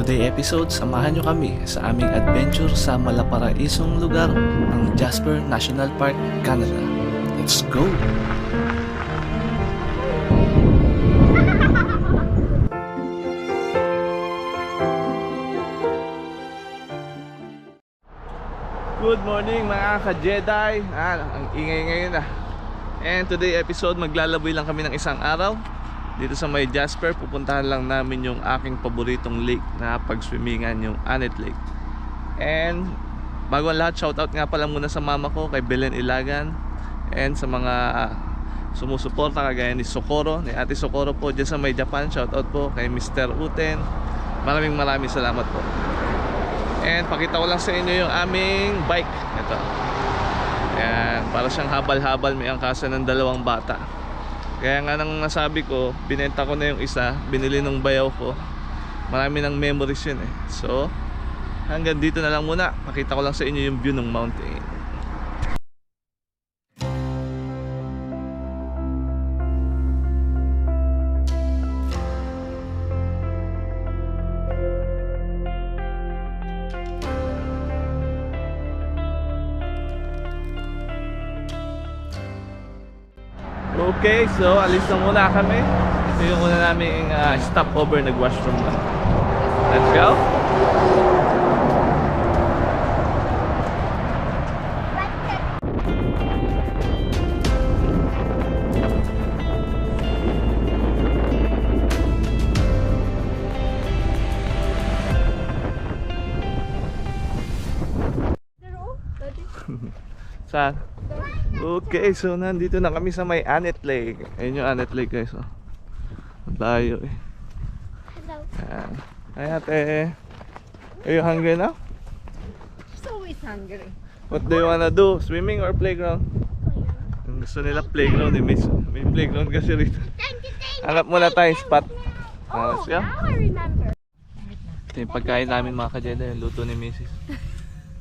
Today episode, samahan nyo kami sa aming adventure sa malaparaisong lugar ng Jasper National Park, Canada. Let's go! Good morning mga ka-Jedi ah, Ang ingay ngayon ah And today episode maglalaboy lang kami ng isang araw Dito sa may Jasper Pupuntahan lang namin yung aking paboritong lake Na pag-swimmingan yung Anet Lake And bago ang lahat shoutout nga pala muna sa mama ko Kay Belen Ilagan And sa mga sumusuporta kagaya ni Socorro Ni Ate Socorro po dyan sa may Japan Shoutout po kay Mr. Uten Maraming maraming salamat po And pakita ko lang sa inyo yung aming bike. Ito. Ayan, para siyang habal-habal may angkasa ng dalawang bata. Kaya nga nang nasabi ko, binenta ko na yung isa, binili ng bayaw ko. Marami ng memories yun eh. So, hanggang dito na lang muna. Pakita ko lang sa inyo yung view ng mountain. Okay, so alis na muna kami. Ito yung una namin uh, stopover, nag-washroom na. Let's go! Okay, so nandito na kami sa may Anet Lake. Ayun yung Anet Lake guys. Oh. Ang layo eh. Hello. Ayan. Hi ate. Are you hungry now? She's always hungry. What do you wanna do? Swimming or playground? Ang gusto nila playground eh. May, may playground kasi rito. Thank you, thank you. Hanap muna tayo spot. Oh, now I remember. Ito yung pagkain namin mga kajeda. Yung luto ni Mrs.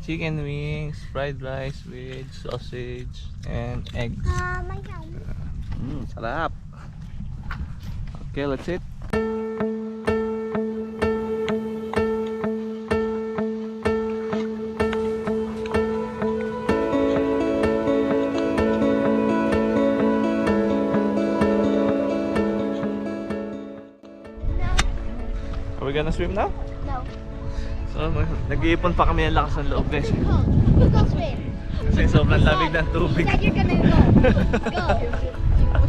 Chicken wings, fried rice with sausage, and eggs. Uh, my. Mm, sarap. Okay, let's eat. Are we gonna swim now? So, nag-iipon pa kami ng lakas ng loob guys. You go swim. Kasi sobrang lamig ng You tubig. said you're gonna go. Go.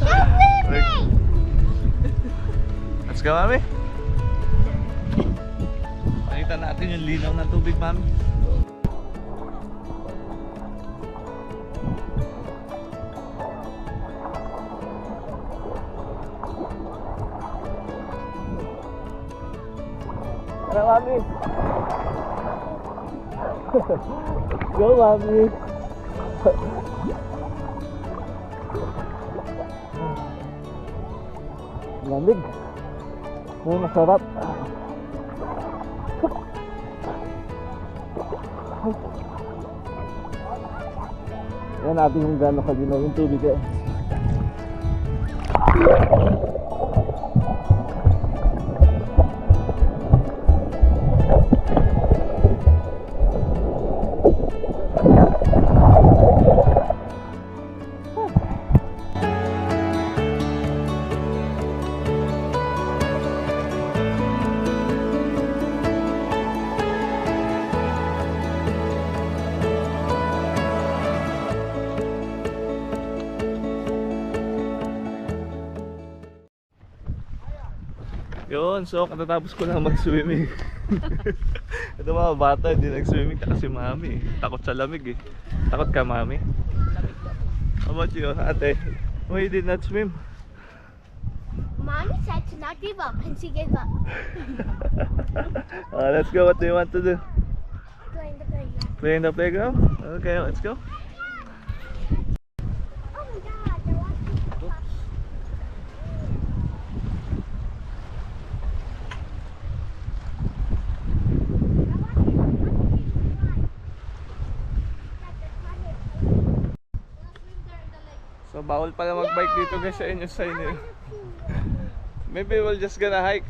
Stop swimming. Let's go, mami. Pakita natin yung linaw ng tubig, mami. Tara, mami. Go, mami. Lamig. May masarap. Yan natin yung gano'ng kalinaw yung tubig eh. Yun, so katatapos ko lang mag-swimming. Ito mga bata, hindi nag-swimming kasi mami. Takot sa lamig eh. Takot ka mami? How about you, ate? Why you did not swim? Mommy said to not give up, and she gave up. Uh, let's go, what do you want to do? Going to play. Play in the playground? Okay, let's go. Oh my God! They're watching. So bawal pala mag-bike dito guys sa inyo sa inyo. Maybe we'll just gonna hike.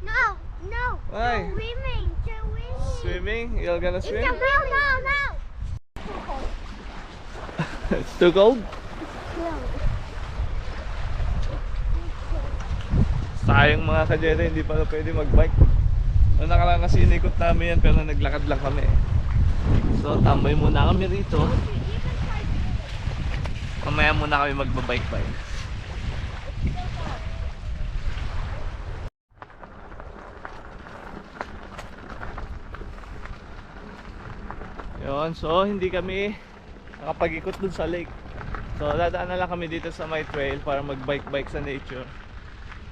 No, No. Why? Swimming. Swimming. Swimming? You're gonna It's swim? a no, no, no. It's too cold? Sayang mga kajere, hindi pala pwede mag-bike. Noong nakaraan kasi inikot namin yan pero naglakad lang kami. So tambay muna kami rito. Mamaya muna kami magbabike-bike. Yun, so hindi kami nakapag-ikot dun sa lake. So dadaan na lang kami dito sa my trail para mag-bike-bike sa nature.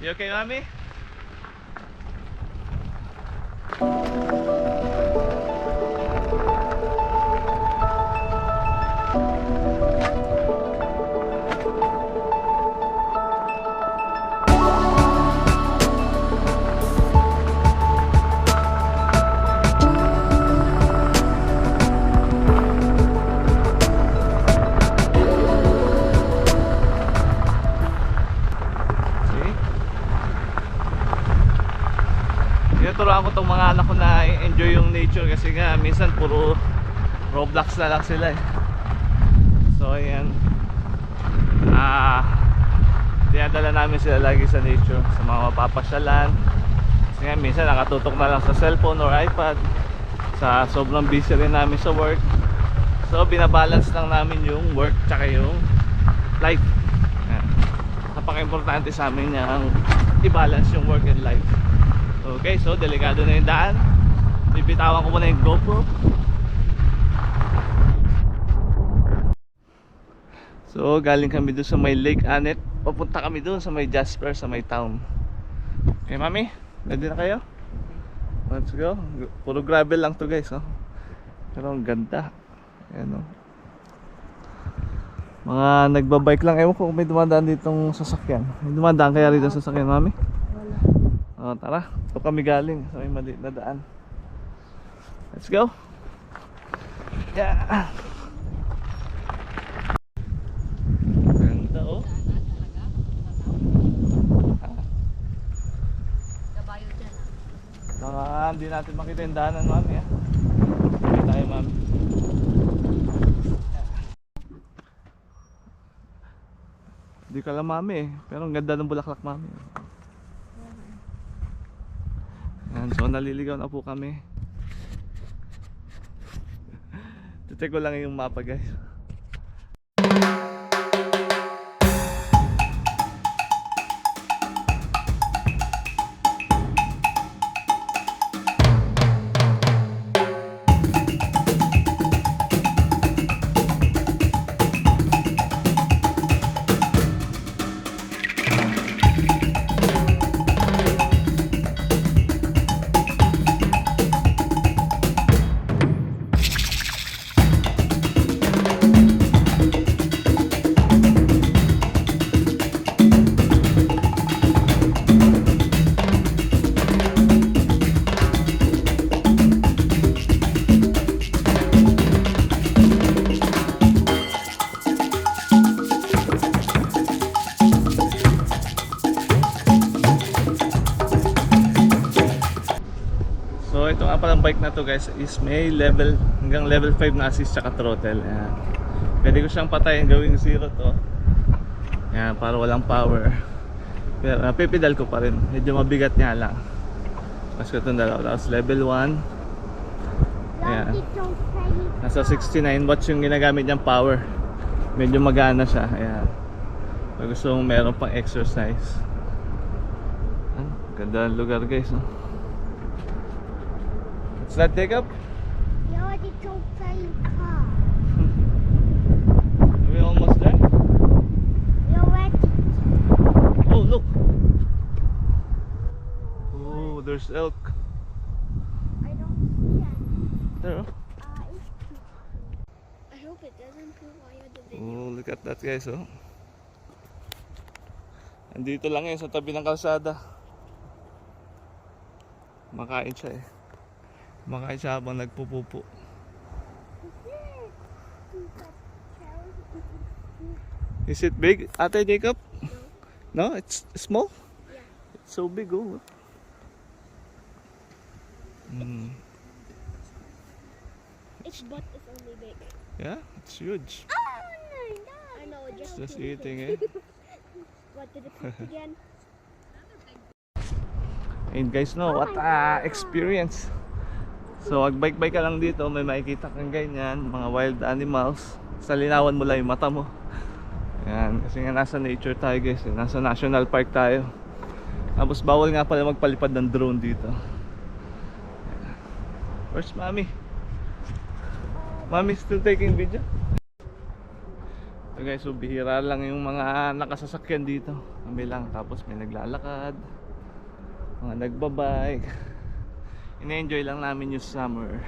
You okay, mami? See? Na lang sila eh. So ayan. Ah, dinadala namin sila lagi sa nature, sa mga mapapasyalan. Kasi nga minsan nakatutok na lang sa cellphone or iPad. Sa sobrang busy rin namin sa work. So binabalance lang namin yung work tsaka yung life. Ayan napaka-importante sa amin ang i-balance yung work and life. Okay, so delikado na yung daan. Bibitawan ko muna yung GoPro. So, galing kami doon sa may Lake Anet. Papunta kami doon sa may Jasper, sa may town. Okay, mami? Ready na kayo? Let's go. Puro gravel lang to guys, oh. Pero ang ganda. Ayan, oh. Mga nagbabike lang. Ewan ko kung may dumadaan ditong sasakyan. May dumadaan kaya rito sa sasakyan, mami? Wala. Oh, tara. Ito kami galing sa may maliit na daan. Let's go. Yeah. Ganda oh. Kabayo dyan ah. Baka natin makita yung daanan, mami. Ah. Hindi tayo, mami. Hindi ka lang mami eh. Pero ang ganda ng bulaklak mami. Yan, so naliligaw na po kami. Titek ko lang yung mapa guys. To guys is may level hanggang level 5 na assist tsaka throttle. Ayan. Pwede ko siyang patayin gawing zero to. Ayan, para walang power. Pero napipidal ko pa rin. Medyo mabigat niya lang. Mas ko itong dalawa. Tapos level 1. Ayan. Nasa 69 watts yung ginagamit niyang power. Medyo magana siya. Ayan. Pag gusto mong meron pang exercise. Ganda ng lugar guys. No? What's that, Jacob? Lucky don't say car. Are we almost there? You're ready. Oh, look! Oh, there's elk. I don't see it. There, oh. Uh, I hope it doesn't poop while you're the video. Oh, look at that guys, oh. Andito lang yun sa tabi ng kalsada. Makain siya eh. Makain siya habang nagpupupo. Is it big, Ate Jacob? No, it's small? Yeah. It's so big, oh. Mm. Its butt is only big. Yeah, it's huge. Oh no, no. I know, it It's just just eating eh. What did it again? And guys, no, what a experience. So, wag bike-bike ka lang dito, may makikita kang ganyan, mga wild animals. Sa linawan mo lang yung mata mo. Yan, kasi nga nasa nature tayo guys, eh. nasa national park tayo. Tapos bawal nga pala magpalipad ng drone dito. Where's mommy? Mommy still taking video? So guys, so bihira lang yung mga nakasasakyan dito. Kami lang, tapos may naglalakad mga nagbabike ina-enjoy lang namin yung summer.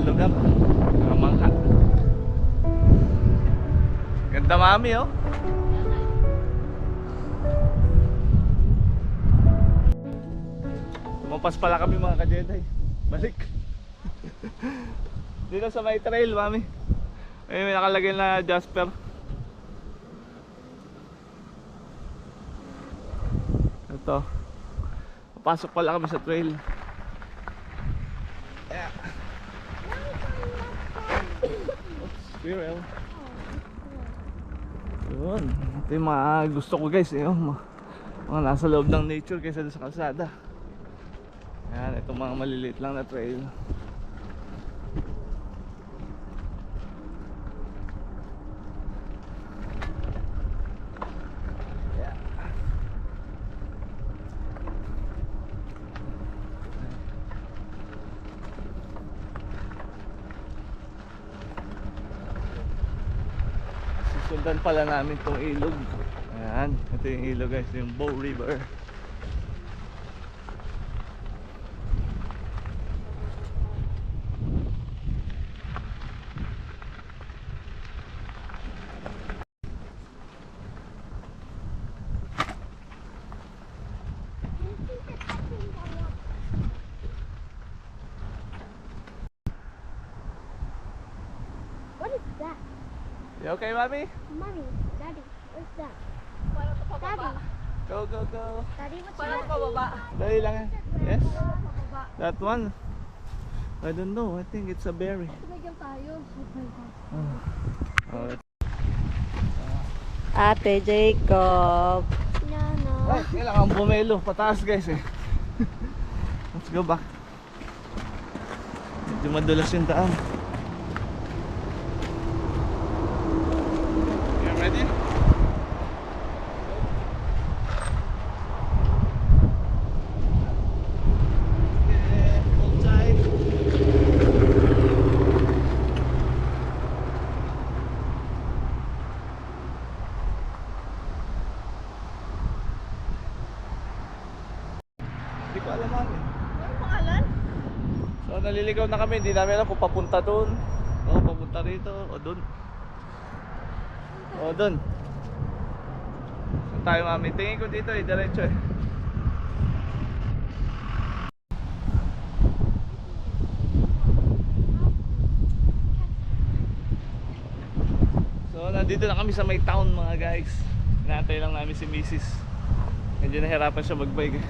Lugar. Mga mangka ganda mami oh Lumapas pala kami mga ka-Jedi. Balik. Dito sa may trail, mami. Ayun, may nakalagay na Jasper. Ito. Papasok pala kami sa trail. Yeah. Oops, squirrel. Yun. Ito yung mga gusto ko guys. Eh, oh, mga, mga nasa loob ng nature kaysa sa kalsada. Yan, itong mga maliliit lang na trail. Yeah. Susundan pala namin tong ilog. Ayan, ito yung ilog guys, yung Bow River. What is that? You okay, mami? Mommy, Daddy, what's that? Daddy, Go, go, go. Daddy, what's ito that? pababa? Dali lang yan. Yes? That one. I don't know. I think it's a berry. Tumigil tayo. Oh, Ate Jacob. No, no. Ay, kailangan bumelo. Pataas guys eh. Let's go back. Medyo madulas yung daan. You ready? Yeah, hold tight. Alam namin. Ano pangalan? So naliligaw na kami, hindi namin alam kung papunta doon. O papunta rito, o doon. O doon. Saan tayo mami? Tingin ko dito eh, diretso eh. So nandito na kami sa may town mga guys. Inaantay lang namin si Mrs. Medyo nahirapan siya mag-bike.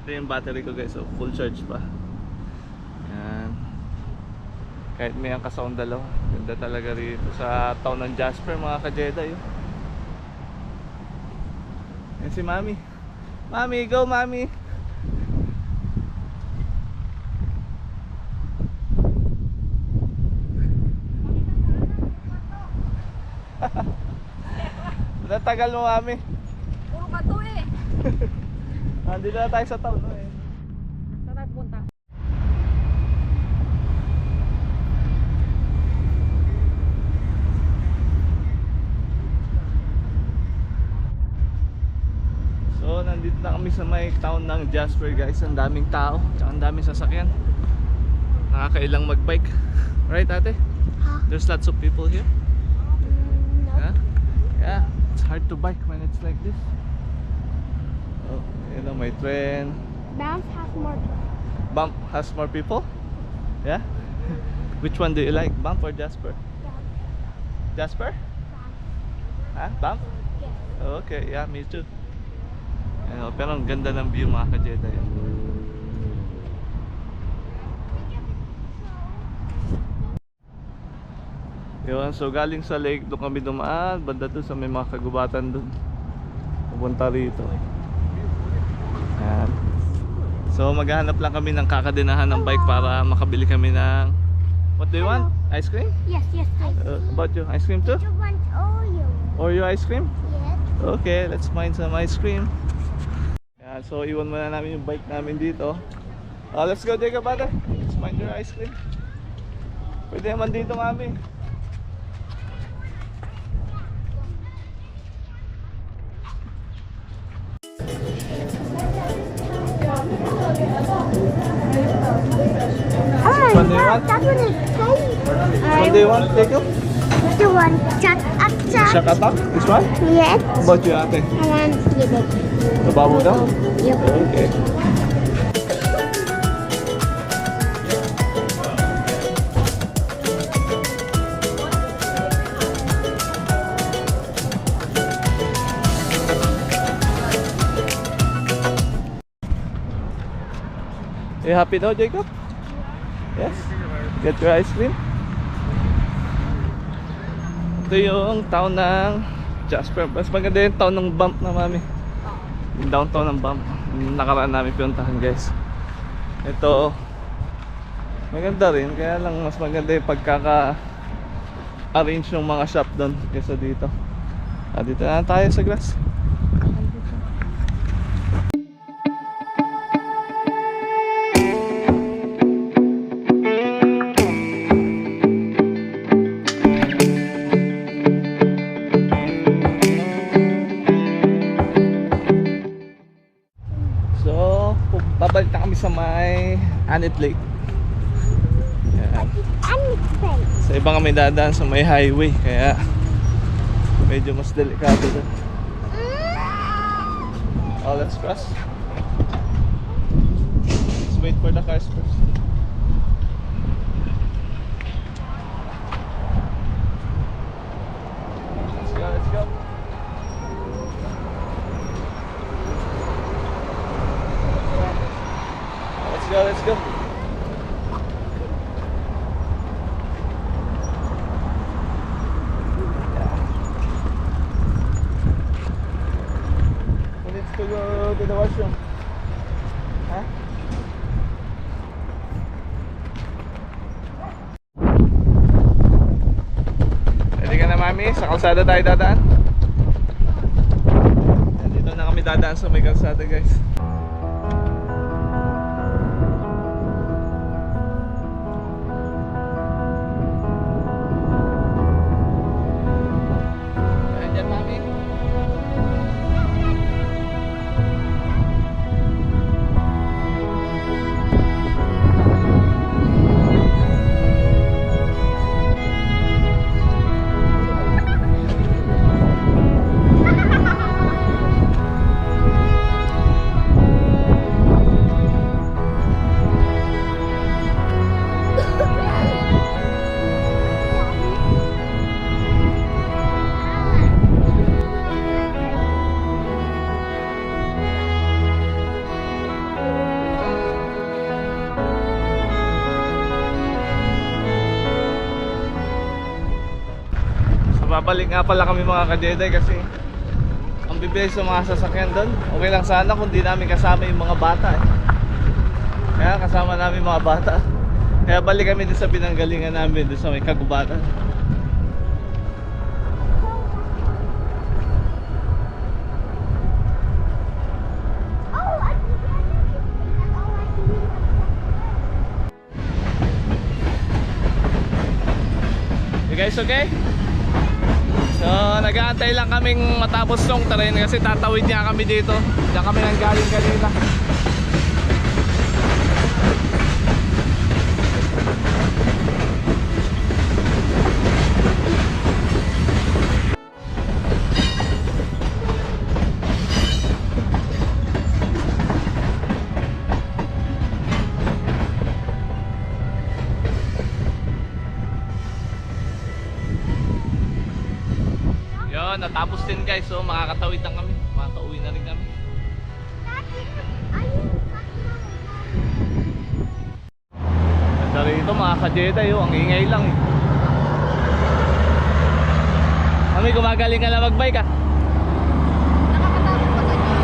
Ito yung battery ko guys, so full charge pa. Yan. Kahit may ang kasaong dalawa. Ganda talaga rito sa town ng Jasper mga ka-Jedi. oh. Yan si Mami. Mami, go Mami! Natagal mo Mami. Puro bato eh. Nandito na tayo sa town. no, eh. Saan tayo pupunta? So, nandito na kami sa may town ng Jasper guys. Ang daming tao, tsaka ang daming sasakyan. Nakakailang magbike. Right, ate? Huh? There's lots of people here. Mm, no. Yeah? Yeah. It's hard to bike when it's like this. Oh, know, may trend. Bounce has more. Bump has more people? Yeah? Which one do you like? Bump or Jasper? Jasper? Ha? Bump? Yes. Okay, yeah, me too. Ayun, pero ang ganda ng view mga ka-Jedi. Yun, so galing sa lake doon kami dumaan, banda doon sa may mga kagubatan doon. Pupunta rito. Yan. So maghahanap lang kami ng kakadinahan ng bike para makabili kami ng What do you want? Ice cream? Yes, yes, I Uh, about you, ice cream too? You want Oreo? Oreo ice cream? Yes. Okay, let's find some ice cream. Yan, so iwan muna namin yung bike namin dito. Uh, let's go, Jacob, brother. Let's find your ice cream. Pwede naman dito, mami. That one is great. What do you want, Jacob? The one chat up Shack attack? This one? Yes. How about you, ate? I want to get it. The bubble gum? Yep. Okay. You happy now, Jacob? Get your ice cream? Ito yung town ng Jasper. Mas maganda yung town ng Bump na mami. Yung downtown ng Bump. Nakaraan namin pinuntahan guys. Ito, maganda rin. Kaya lang mas maganda yung pagkaka arrange ng mga shop doon kaysa dito. Ah, dito na tayo sa grass. Anit Lake. Great. Sa iba kami dadaan sa may highway kaya medyo mas delikado doon. Oh, let's cross. Let's wait for the cars first. Let's go, let's go. Let's go, let's go. Who needs to go to the washroom? Huh? Ready ka na mami? Sa kalsada tayo dadaan? Dito na kami dadaan sa may kalsada guys. Babalik nga pala kami mga ka-Jedi kasi ang bibilis sa mga sasakyan doon. Okay lang sana kung di namin kasama yung mga bata eh. Kaya kasama namin mga bata. Kaya balik kami din sa pinanggalingan namin doon sa may kagubatan. Oh, I So, nag-aantay lang kaming matapos tong terrain kasi tatawid niya kami dito. Diyan kami nang galing kanina. Din guys, so makakatawid lang kami. Makakauwi na rin kami. Ganda rito mga ka-Jedi, oh. ang ingay lang eh. Mami, gumagaling ka na mag-bike ah. Nakakatakot pa ganyan.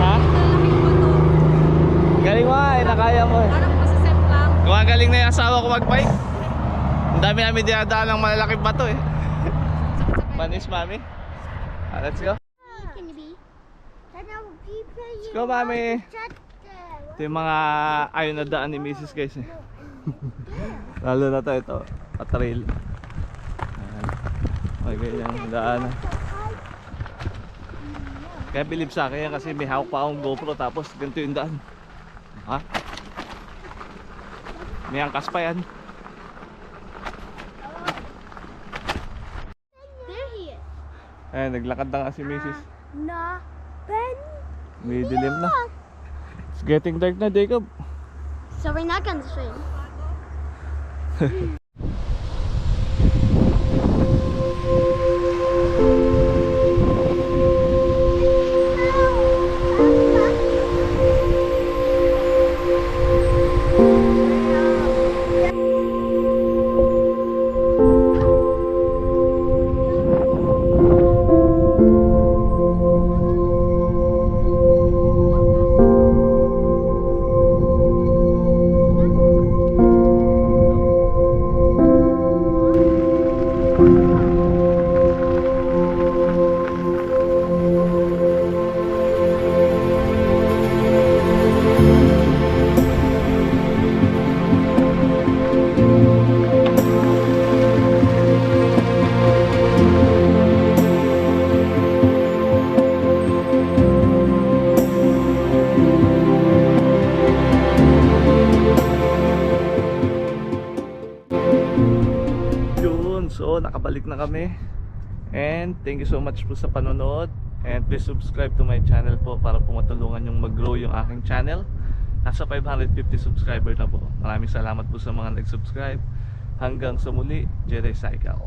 Ha? Galing mo ah, eh, nakaya mo eh. Parang masasep lang. Gumagaling na yung asawa ko mag-bike. Ang dami namin dinadaan ng malalaking bato eh. Panis, mami. Ah, let's go. Let's go, mami. Ito yung mga ayaw na daan ni Mrs. guys eh. Lalo na to ito, patrail. May ganyan daan. Kaya bilib sa akin yan kasi may hawak pa akong GoPro tapos ganito yung daan. Ha? May angkas pa yan. There he is. Ayan, naglakad na nga si Mrs. Na. Ben. May dilim na. It's getting dark na, Jacob. So we're not gonna swim. thank you so much po sa panonood. And please subscribe to my channel po para po matulungan yung mag-grow yung aking channel. Nasa 550 subscriber na po. Maraming salamat po sa mga nag-subscribe. Hanggang sa muli, Jedi Cycle.